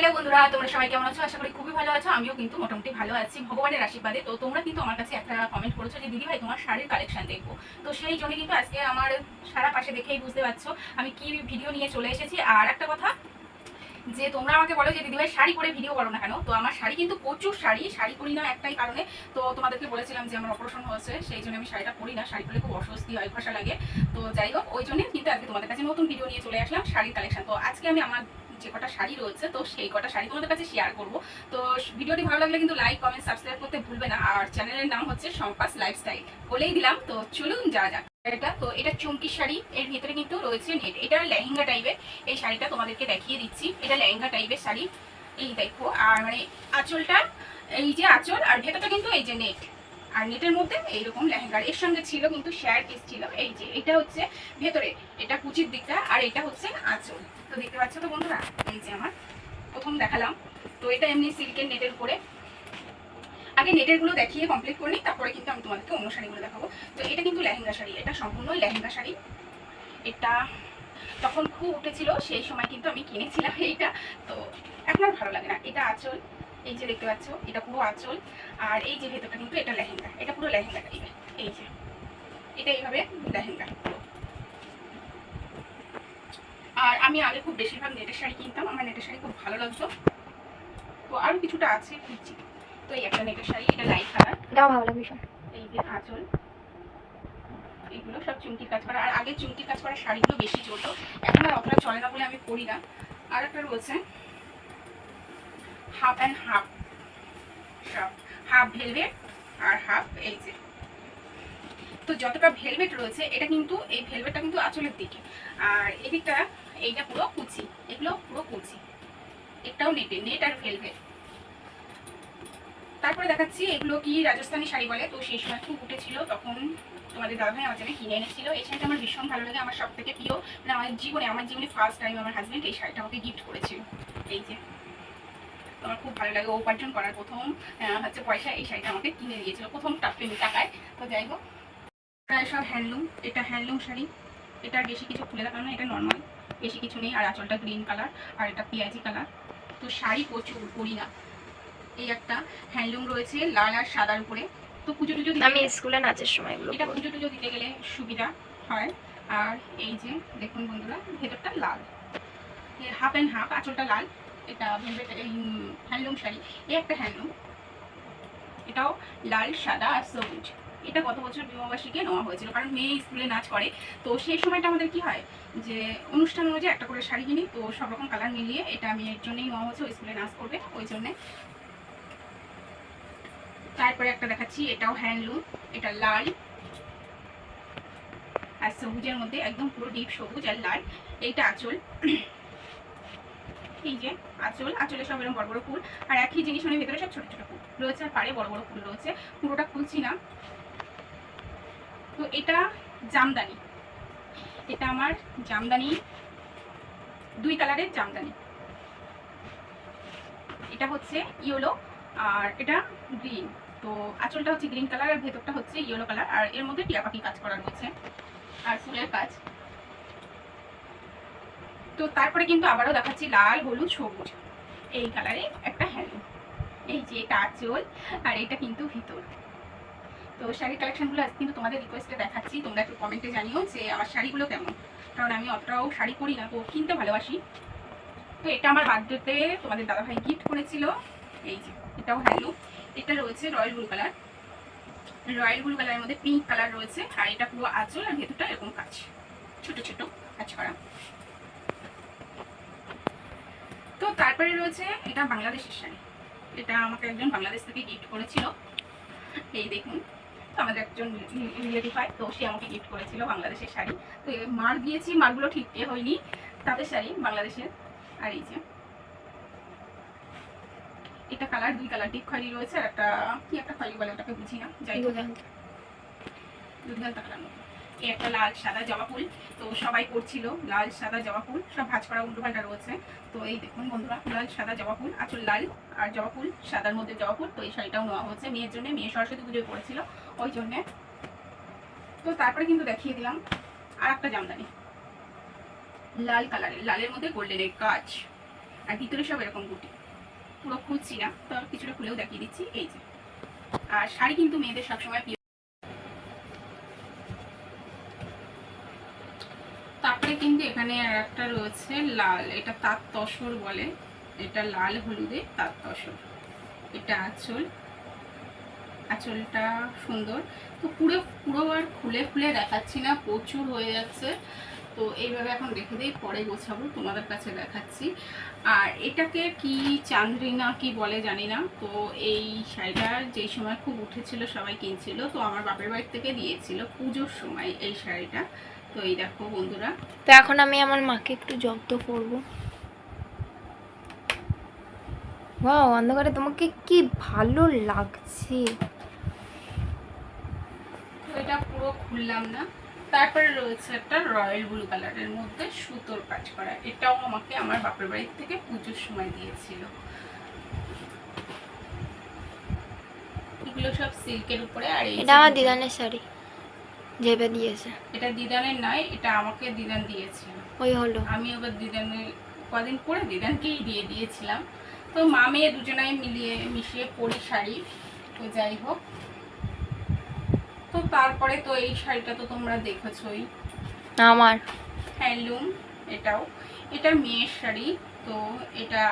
Hello বন্ধুরা, তোমরা সবাই কেমন আছো? আশা করি খুবই ভালো আছো। আমিও কিন্তু মোটামুটি ভালো আছি ভগবানের আশীর্বাদে। তো তোমরা কিন্তু আমার কাছে একটা কমেন্ট করেছ যে, দিদি ভাই, তোমার শাড়ির কালেকশন দেখব। তো সেই জন্য কিন্তু আজকে আমার সারা পাশে দেখেই বুঝতে পারছ, আমি কি ভিডিও নিয়ে চলে এসেছি। আর একটা কথা, যে তোমরা আমাকে বলো যে দিদিভাই শাড়ি পরে ভিডিও করো না কেন? তো আমার শাড়ি কিন্তু প্রচুর শাড়ি শাড়ি পরি না একটাই কারণে। তো তোমাদেরকে বলেছিলাম যে, আমার অপারেশন হয়েছে, সেই জন্য আমি শাড়িটা পরি না। শাড়ি পরে খুব অস্বস্তি হয় ঘষা লাগে। তো যাই হোক, ওই জন্য কিন্তু আজকে তোমাদের কাছে নতুন ভিডিও নিয়ে চলে আসলাম, শাড়ির কালেকশন তো আজকে আমি আমার যে কটা শাড়ি রয়েছে, তো সেই কটা শাড়ি তোমাদের কাছে শেয়ার করব। তো ভিডিওটি ভালো লাগলে কিন্তু লাইক কমেন্ট সাবস্ক্রাইব করতে ভুলবে না। আর চ্যানেলের নাম হচ্ছে সম্পাস লাইফস্টাইল বলেই দিলাম, তো চলুন যা যাক। এটা, তো এটা চুমকি শাড়ি, এর ভিতরে কিন্তু রয়েছে নেট এটা লেহেঙ্গা টাইপের এই শাড়িটা তোমাদেরকে দেখিয়ে দিচ্ছি। এটা লেহেঙ্গা টাইপের শাড়ি। এই দেখো, আর মানে আঁচলটা, এই যে আঁচল, আর ভেতরটা কিন্তু এই যে নেট আর নেটের মধ্যে এইরকম লেহেঙ্গার। এর সঙ্গে ছিল কিন্তু শেয়ার পিস ছিল। এই যে, এটা হচ্ছে ভেতরে, এটা কুচির দিকটা আর এটা হচ্ছে আঁচল। তো দেখতে পাচ্ছ তো বন্ধুরা, এই যে আমার প্রথম দেখালাম। তো এটা এমনি সিল্কের নেটের উপরে। আগে নেটেরগুলো দেখিয়ে কমপ্লিট করে তারপরে কিন্তু আমি তোমাদেরকে অন্য শাড়িগুলো দেখাবো। তো এটা কিন্তু লেহেঙ্গা শাড়ি, এটা সম্পূর্ণ লেহেঙ্গা শাড়ি। এটা তখন খুব উঠেছিল, সেই সময় কিন্তু আমি কিনেছিলাম এইটা। তো এখন আর ভালো লাগে না। এটা আঁচল, এই যে দেখতে পাচ্ছ, এটা পুরো আঁচল। আর এই যে ভেতরটা কিন্তু এটা লেহেঙ্গা এটা পুরো লেহেঙ্গা টাইপের। এই যে এটা এইভাবে লেহেঙ্গা। আর আমি আগে খুব বেশিরভাগ নেটের শাড়ি কিনতাম আমার নেটের শাড়ি খুব ভালো লাগতো। তো আরও কিছুটা আছে খুঁজছি তো এই একটা নেটের শাড়ি এটা লাইট কালার। এটাও ভালো লাগে ভীষণ এই যে আঁচল এগুলো সব চুমকির কাজ করা। আর আগে চুমকির কাজ করা শাড়িগুলো বেশি চলতো। এখন আর অতটা চলে না বলে আমি পরি না। আর একটা রয়েছে হাফ অ্যান্ড হাফ সব হাফ ভেলভেট আর হাফ এই যে তো যতটা ভেলভেট রয়েছে, এটা কিন্তু, এই ভেলভেটটা কিন্তু আঁচলের দিকে। আর এদিকটা, এইটা পুরো কুচি। এগুলো পুরো কুচি। এটাও নেটে নেট আর ভেলভেট তারপরে দেখাচ্ছি, এগুলো কি রাজস্থানি শাড়ি বলে? তো সেই সময় খুব উঠেছিল, তখন তোমাদের দাদাভাই আমার জন্য কিনে এনেছিল। এই শাড়িটা আমার ভীষণ ভালো লাগে, আমার সব থেকে প্রিয়। মানে আমার জীবনে আমার জীবনে ফার্স্ট টাইম আমার হাজব্যান্ড এই শাড়িটা আমাকে গিফট করেছিল। এই যে। আমার খুব ভালো লাগে উপার্জন করার প্রথম হচ্ছে পয়সা এই শাড়িটা আমাকে কিনে দিয়েছিল প্রথম টাপ্পেমি টাকায়। তো যাই হোক প্রায় সব হ্যান্ডলুম এটা হ্যান্ডলুম শাড়ি। এটার বেশি কিছু খুলে দেখানো না এটা নর্মাল বেশি কিছু নেই। আর আঁচলটা গ্রিন কালার আর এটা পেঁয়াজি কালার তো শাড়ি প্রচুর পরি না এই একটা হ্যান্ডলুম রয়েছে লাল আর সাদার উপরে। তো পুজো টুজো আমি স্কুলে নাচের সময় এটা পুজো টুজো দিতে গেলে সুবিধা হয়। আর এই যে দেখুন বন্ধুরা ভেতরটা লাল। হাফ অ্যান্ড হাফ আঁচলটা লাল। এটা এই হ্যান্ডলুম শাড়ি, এই একটা হ্যান্ডলুম। এটাও লাল, সাদা আর সবুজ। এটা গত বছর বিবাহবার্ষিকে নেওয়া হয়েছিল, কারণ মেয়ে স্কুলে নাচ করে। তো সেই সময়টা আমাদের কি হয় যে, অনুষ্ঠান অনুযায়ী একটা করে শাড়ি কিনি, তো সব রকম কালার মিলিয়ে এটা মেয়ের জন্যই নেওয়া হয়েছে ওই স্কুলে নাচ করবে, ওই জন্যে। তারপরে একটা দেখাচ্ছি, এটাও হ্যান্ডলুম, এটা লাল। আর সবুজের মধ্যে একদম পুরো ডিপ সবুজ আর লাল। এইটা আঁচল। এই যে আঁচল আঁচলে সব এরকম বড় বড় ফুল, আর একই জিনিস মানে ভেতরে সব ছোট ছোট ফুল রয়েছে, আর পাড়ে বড় বড় ফুল রয়েছে, পুরোটা খুলছি না তো এটা জামদানি। এটা আমার জামদানি, দুই কালারের জামদানি। এটা হচ্ছে ইয়েলো, আর এটা গ্রিন। তো আঁচলটা হচ্ছে গ্রিন কালার, আর ভেতরটা হচ্ছে ইয়েলো কালার, আর এর মধ্যে টিয়া পাখি কাজ করা রয়েছে, আর ফুলের কাজ। তো তারপরে কিন্তু আবারও দেখাচ্ছি লাল, হলুদ, সবুজ। এই কালারে একটা হ্যান্ডলুম এই যে এটা আঁচল, আর এটা কিন্তু ভিতর। তো শাড়ির কালেকশনগুলো আজকে কিন্তু তোমাদের রিকোয়েস্টে দেখাচ্ছি। তোমরা একটু কমেন্টে জানিও যে আমার শাড়িগুলো কেমন। কারণ আমি অতটাও শাড়ি পরি না, তো কিনতে ভালোবাসি। তো এটা আমার বার্থডেতে তোমাদের দাদাভাই গিফট করেছিল। এই যে, এটাও হ্যান্ডলুম এটা রয়েছে royal blue colour. Royal blue কালারের মধ্যে পিঙ্ক কালার রয়েছে। আর এটা পুরো আঁচল আর ভেতরটা এরকম কাজ ছোট ছোট কাজ করা তারপরে রয়েছে এটা বাংলাদেশের শাড়ি। এটা আমাকে একজন বাংলাদেশ থেকে গিফট করেছিল। এই দেখুন আমাদের একজন রিলেটিভ হয় তো সে আমাকে গিফট করেছিল বাংলাদেশের শাড়ি। তো মার দিয়েছি মারগুলো ঠিক এ হয়নি তাদের শাড়ি বাংলাদেশের। আর এই যে এটা কালার দুই কালার ডিপ খয়েরি রয়েছে আর একটা কি একটা খয়েরি বলে ওটাকে বুঝি না যাই হোক। দুর্দান্ত কালার একটা লাল, সাদা জবা ফুল। তো সবাই করছিল লাল, সাদা জবা ফুল। সব ভাজ করা উল্টো রয়েছে। তো এই দেখুন বন্ধুরা, লাল, সাদা জবা ফুল। আচল লাল আর জবা ফুল, সাদার মধ্যে জবা ফুল। তো এই শাড়িটাও নেওয়া হচ্ছে মেয়ের জন্য। মেয়ে সরস্বতী পুজোয় পড়েছিল ওই জন্যে। তো তারপরে কিন্তু দেখিয়ে দিলাম আর একটা জামদানি। লাল কালারের, লালের মধ্যে গোল্ডেনের কাজ। আর ভিতরে সব এরকম গুটি। পুরো খুলছি না, তো কিছুটা খুলেও দেখিয়ে দিচ্ছি। এই যে। আর শাড়ি কিন্তু মেয়েদের সবসময় কিন্তু এখানে আর একটা রয়েছে লাল। এটা তাঁত তসর বলে। এটা লাল হলুদে তাঁত তসর। এটা আঁচল। আঁচলটা সুন্দর। তো পুরো পুরো আর খুলে খুলে দেখাচ্ছি না, প্রচুর হয়ে যাচ্ছে। তো এইভাবে এখন রেখে দিই, পরে গোছাবো, তোমাদের কাছে দেখাচ্ছি। আর এটাকে কি চান্দ্রিনা কি বলে জানি না। তো এই শাড়িটা যেই সময় খুব উঠেছিল, সবাই কিনছিল। তো আমার বাপের বাড়ি থেকে দিয়েছিল পুজোর সময় এই শাড়িটা। তো এই দেখো বন্ধুরা। তো এখন আমি আমার মাকে একটু জব্দ করব। অন্ধকারে তোমাকে কি ভালো লাগছে। এটা পুরো খুললাম না। তারপরে রয়েছে একটা রয়্যাল ব্লু কালারের মধ্যে সুতোর কাজ করা। এটাও আমাকে আমার বাপের বাড়ি থেকে পুজোর সময় দিয়েছিল। এগুলো সব সিল্কের উপরে আর এটা আমার দিদানের শাড়ি। যেবে দিয়েছে। এটা দিদানের নয় এটা আমাকে দিদান দিয়েছিল। ওই হলো। আমি আবার দিদানে কদিন পরে দিদানকেই দিয়ে দিয়েছিলাম। তো মা মেয়ে দুজনাই মিলিয়ে মিশিয়ে পরি শাড়ি তো যাই হোক। তো তারপরে তো এই শাড়িটা তো তোমরা দেখেছই। আমার। হ্যান্ডলুম এটাও। এটা মেয়ের শাড়ি তো এটা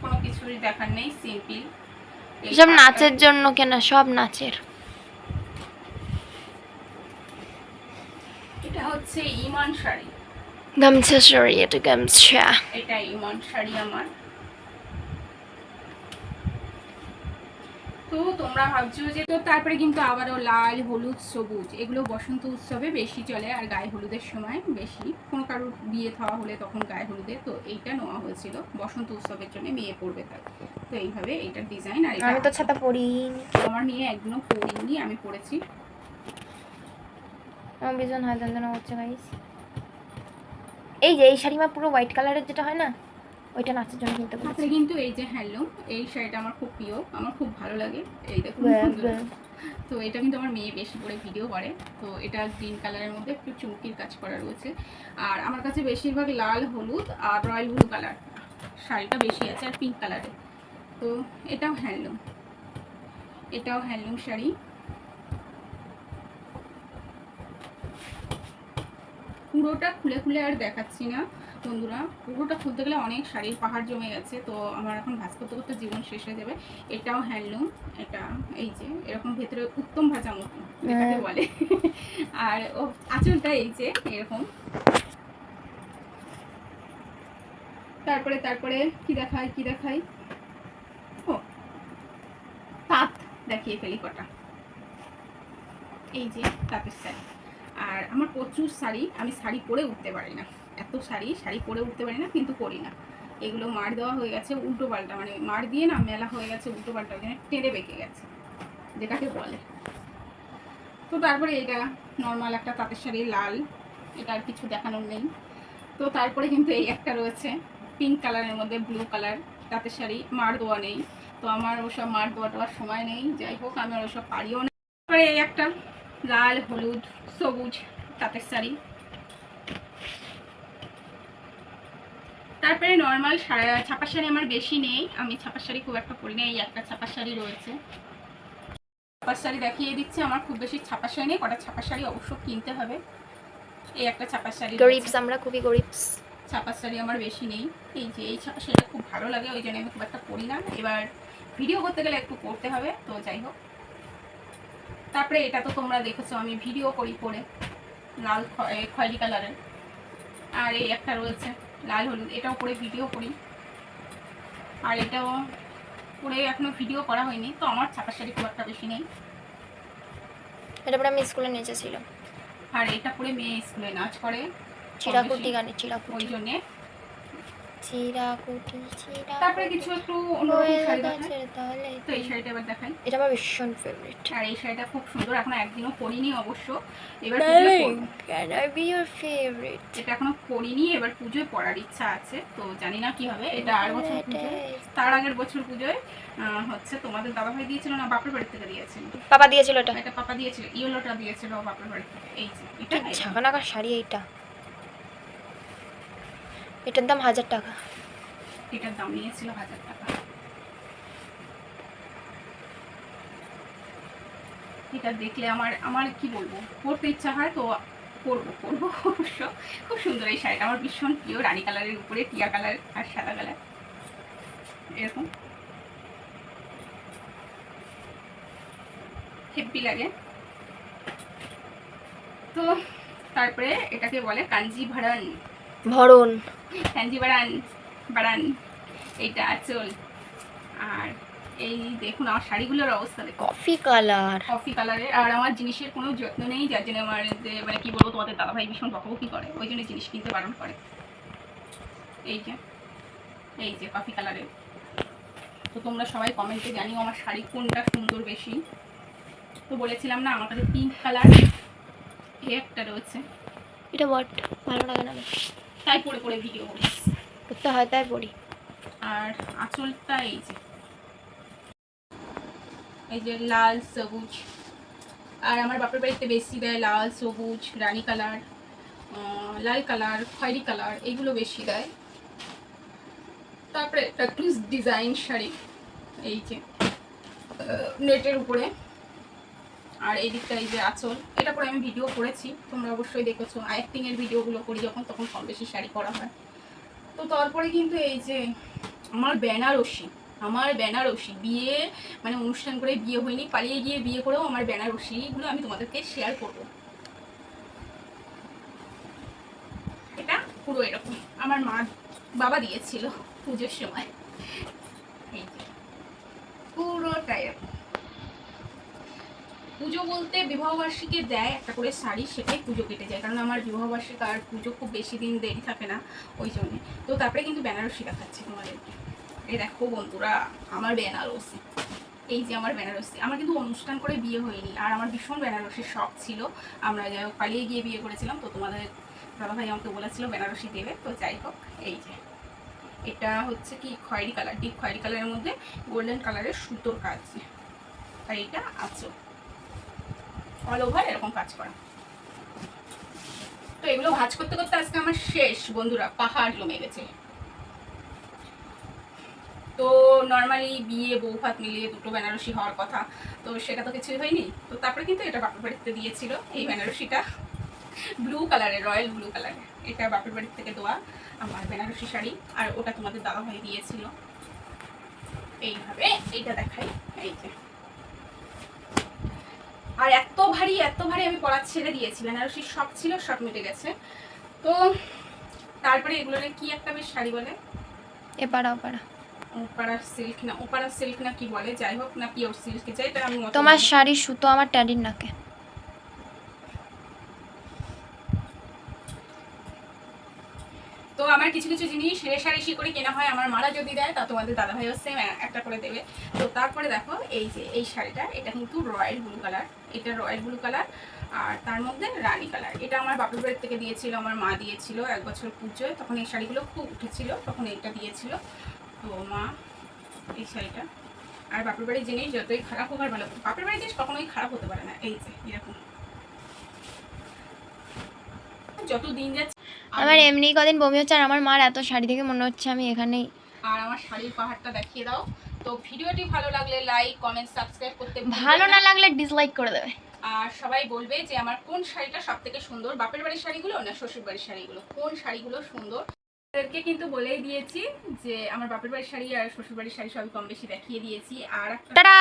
কোনো কিছুই দেখার নেই সিম্পল। সব নাচের জন্য কেনা সব নাচের। এটা হচ্ছে ইমান শাড়ি। গামছা সরি এটা গামছা। এটা ইমান শাড়ি আমার। তো তোমরা ভাবছ যে তো তারপরে কিন্তু আবারও লাল হলুদ সবুজ এগুলো বসন্ত উৎসবে বেশি চলে আর গায়ে হলুদের সময় বেশি। কোনো কারোর বিয়ে থাওয়া হলে তখন গায়ে হলুদে তো এইটা নেওয়া হয়েছিল। বসন্ত উৎসবের জন্য মেয়ে পড়বে তাই তো এইভাবে এইটার ডিজাইন আর আমি তো ছাতা পরিনি। আমার মেয়ে একদিনও পরিনি আমি পড়েছি আমার ভীষণ হাত যন্ত্রণা করছে গাইস এই যে এই শাড়ি মা পুরো হোয়াইট কালারের যেটা হয় না ওইটা নাচের জন্য কিনতে তারপরে বলেছি কিন্তু এই যে হ্যান্ডলুম এই শাড়িটা আমার খুব প্রিয় আমার খুব ভালো লাগে। এই দেখুন। তো এটা কিন্তু আমার মেয়ে বেশি করে ভিডিও করে। তো এটা গ্রিন কালারের মধ্যে একটু চুমকির কাজ করা রয়েছে। আর আমার কাছে বেশিরভাগ লাল হলুদ আর রয়্যাল ব্লু কালার শাড়িটা বেশি আছে আর পিঙ্ক কালারের তো এটাও হ্যান্ডলুম। এটাও হ্যান্ডলুম শাড়ি। পুরোটা খুলে খুলে আর দেখাচ্ছি না বন্ধুরা। পুরোটা খুলতে গেলে অনেক শাড়ির পাহাড় জমে গেছে তো আমার এখন ভাজ করতে করতে জীবন শেষ হয়ে যাবে। এটাও হ্যান্ডলুম এটা এই যে এরকম ভেতরে উত্তম ভাজা মতো হ্যাঁ। বলে। আর ও আঁচলটা এই যে এরকম। তারপরে তারপরে কি দেখায় কি দেখাই? ও তাঁত দেখিয়ে ফেলি কটা। এই যে তাঁতের শাড়ি আর আমার প্রচুর শাড়ি আমি শাড়ি পরে উঠতে পারি না। এত শাড়ি শাড়ি পরে উঠতে পারি না, কিন্তু করি না। এগুলো মার দেওয়া হয়ে গেছে, উল্টো পাল্টা। মানে মার দিয়ে না মেলা হয়ে গেছে, উল্টো পাল্টা জন্য টেনে বেঁকে গেছে, যেটাকে বলে। তো তারপরে এটা নর্মাল একটা তাঁতের শাড়ি, লাল। এটা আর কিছু দেখানোর নেই। তো তারপরে কিন্তু এই একটা রয়েছে পিঙ্ক কালারের মধ্যে ব্লু কালার তাঁতের শাড়ি। মার দেওয়া নেই। তো আমার ওসব মার দেওয়া দেওয়ার সময় নেই। যাই হোক, আমি আর ওসব পারিও না। তারপরে এই একটা লাল হলুদ সবুজ তাঁতের শাড়ি। তারপরে নর্মাল ছাপার শাড়ি আমার বেশি নেই। আমি ছাপার শাড়ি খুব একটা পরি না এই একটা ছাপার শাড়ি রয়েছে। ছাপা শাড়ি দেখিয়ে দিচ্ছে আমার খুব বেশি ছাপা শাড়ি নেই কটা ছাপা শাড়ি অবশ্য কিনতে হবে। এই একটা ছাপার শাড়ি গরিবস আমরা খুবই গরিবস। ছাপার শাড়ি আমার বেশি নেই। এই যে এই ছাপা শাড়িটা খুব ভালো লাগে ওই জন্য আমি খুব একটা পরি না। এবার ভিডিও করতে গেলে একটু করতে হবে তো যাই হোক। তারপরে এটা তো তোমরা দেখেছ আমি ভিডিও করি পরে লাল খয়েরি কালারের আর এই একটা রয়েছে লাল হলুদ এটাও পরে ভিডিও করি। আর এটাও পরে এখনও ভিডিও করা হয়নি তো আমার ছাপার শাড়ি খুব একটা বেশি নেই। এটা পরে আমি স্কুলে নিচে ছিল আর এটা পরে মেয়ে স্কুলে নাচ করে। চিরাকুটি। গানে ওই চিরাকুটি জন্যে চিরাকুটি চিরাকুটি তারপরে কিছু একটু অন্যরকম শাড়ি দেখাই। তাহলে তো এই শাড়িটা এবার দেখাই। এটা আমার ভীষণ ফেভারিট আর এই শাড়িটা খুব সুন্দর এখনও একদিনও পরিনি অবশ্য। এবার can I be your favourite এটা এখনও পরিনি এবার পুজোয় পরার ইচ্ছা আছে তো জানি না কি হবে। এটা আর বছর তার আগের বছর পুজোয় হচ্ছে তোমাদের দাদা ভাই দিয়েছিল না বাপের বাড়ি থেকে দিয়েছিল? পাপা দিয়েছিল এটা। এটা পাপা দিয়েছিল ইয়েলোটা দিয়েছিল বাপের বাড়ি থেকে। এই যে এটা। ঝাঁকানাকা শাড়ি এইটা। এটার দাম হাজার টাকা। এটার দাম নিয়েছিল হাজার টাকা। এটা দেখলে আমার আমার কি বলব? পরতে ইচ্ছা হয় তো পরবো পরবো অবশ্য। খুব সুন্দর এই শাড়িটা। আমার ভীষণ প্রিয়। রানী কালারের উপরে, টিয়া কালার আর সাদা কালার। এরকম। হেপি লাগে। তো তারপরে এটাকে বলে কাঞ্জি ভাড়ান ভরণ। কাঞ্জি বাড়ান বাড়ান এইটা আচল আর এই দেখুন আমার শাড়িগুলোর অবস্থা দেখুন। কফি কালার কফি কালারের আর আমার জিনিসের কোনো যত্ন নেই যার জন্য আমার যে মানে কি বলব তোমাদের দাদাভাই ভীষণ বকাবকি করে। ওই জন্য জিনিস কিনতে বারণ করে। এই যে এই যে কফি কালারের তো তোমরা সবাই কমেন্টে জানিও আমার শাড়ি কোনটা সুন্দর বেশি। তো বলেছিলাম না আমার কাছে পিঙ্ক কালার এই একটা রয়েছে। এটা বট ভালো লাগে না। তাই পরে পরে ভিডিও করি। করতে হয় তাই পড়ি। আর আঁচলটা এই যে। এই যে লাল সবুজ। আর আমার বাপের বাড়িতে বেশি দেয় লাল সবুজ রানী কালার লাল কালার খয়েরি কালার এগুলো বেশি দেয়। তারপরে একটা ক্লুজ ডিজাইন শাড়ি এই যে নেটের উপরে। আর এই দিকটা এই যে আঁচল, এটা পরে আমি ভিডিও করেছি। তোমরা অবশ্যই দেখেছ অ্যাক্টিংয়ের ভিডিওগুলো করি যখন, তখন কম বেশি শাড়ি করা হয়। তো তারপরে কিন্তু এই যে আমার বেনারসি আমার বেনারসি বিয়ে মানে অনুষ্ঠান করে বিয়ে হয়নি, পালিয়ে গিয়ে বিয়ে করেও আমার বেনারসিগুলো আমি তোমাদেরকে শেয়ার করব। এটা পুরো এরকম। আমার মা, বাবা দিয়েছিল পুজোর সময়। এই পুরোটা এরকম। পুজো বলতে বিবাহবার্ষিকী দেয় একটা করে শাড়ি, সেটাই পুজো কেটে যায়। কারণ আমার বিবাহবার্ষিক আর পুজো খুব বেশি দিন দেরি থাকে না ওই জন্যে। তো তারপরে কিন্তু বেনারসি দেখাচ্ছি তোমাদেরকে এই দেখো বন্ধুরা, আমার বেনারসি। এই যে আমার বেনারসি। আমার কিন্তু অনুষ্ঠান করে বিয়ে হয়নি। আর আমার ভীষণ বেনারসির শখ ছিল। আমরা যাই হোক, পালিয়ে গিয়ে বিয়ে করেছিলাম। তো তোমাদের দাদাভাই আমাকে বলেছিল বেনারসি দেবে। তো যাই হোক, এই যে। এটা হচ্ছে কি, খয়েরি কালার, ডিপ খয়েরি কালারের মধ্যে গোল্ডেন কালারের সুতোর কাজ। আর এটা আছো অল ওভার এরকম কাজ করা। তো এগুলো ভাজ করতে করতে আজকে আমার শেষ, বন্ধুরা, পাহাড় জমে গেছে। তো নর্মালি বিয়ে, বউ, ভাত মিলিয়ে দুটো বেনারসি হওয়ার কথা, তো সেটা তো কিছুই হয়নি। তো তারপরে কিন্তু এটা বাপের বাড়িতে দিয়েছিল, এই বেনারসিটা। ব্লু কালারের রয়্যাল ব্লু কালারের এটা বাপের বাড়ির থেকে দেওয়া আমার বেনারসি শাড়ি, আর ওটা তোমাদের দাদা ভাই দিয়েছিল। এইভাবে, এইটা দেখাই, এই যে। আর এত ভারী এত ভারী আমি পড়া ছেড়ে দিয়েছিলাম আর সেই শখ ছিল সব মিটে গেছে। তো তারপরে এগুলোর কি একটা বেশ শাড়ি বলে? এপাড়া ওপাড়া। ওপারা সিল্ক না ওপাড়া সিল্ক না কি বলে? যাই হোক না পিওর সিল্ক যেটা আমি তোমার শাড়ির সুতো আমার ট্যাডির নাকে। তো আমার কিছু কিছু জিনিস রেশারেশি করে কেনা হয়, আমার মারা যদি দেয়, তা তোমাদের দাদা ভাইও সেম একটা করে দেবে। তো তারপরে দেখো, এই যে, এই শাড়িটা এটা কিন্তু রয়্যাল ব্লু কালার এটা রয়্যাল ব্লু কালার আর তার মধ্যে রানী কালার এটা আমার বাপের বাড়ির থেকে দিয়েছিল, আমার মা দিয়েছিল এক বছর পুজোয়। তখন এই শাড়িগুলো খুব উঠেছিল, তখন এটা দিয়েছিল। তো মা, এই শাড়িটা। আর বাপের বাড়ির জিনিস যতই খারাপ হোক আর ভালো বাপের বাড়ির জিনিস কখনোই খারাপ হতে পারে না, এই যে, এরকম। যত দিন যাচ্ছে আমার এমনি কদিন বমি হচ্ছে আর আমার মার এত শাড়ি দেখে মনে হচ্ছে আমি এখানেই। আর আমার শাড়ির পাহাড়টা দেখিয়ে দাও। তো ভিডিওটি ভালো লাগলে লাইক কমেন্ট সাবস্ক্রাইব করতে ভালো না লাগলে ডিসলাইক করে দেবে। আর সবাই বলবে যে আমার কোন শাড়িটা সব থেকে সুন্দর বাপের বাড়ির শাড়িগুলো না শ্বশুর বাড়ির শাড়িগুলো? কোন শাড়িগুলো সুন্দর? তাদেরকে কিন্তু বলেই দিয়েছি যে আমার বাপের বাড়ির শাড়ি আর শ্বশুর বাড়ির শাড়ি সবই কম বেশি দেখিয়ে দিয়েছি। আর টাটা!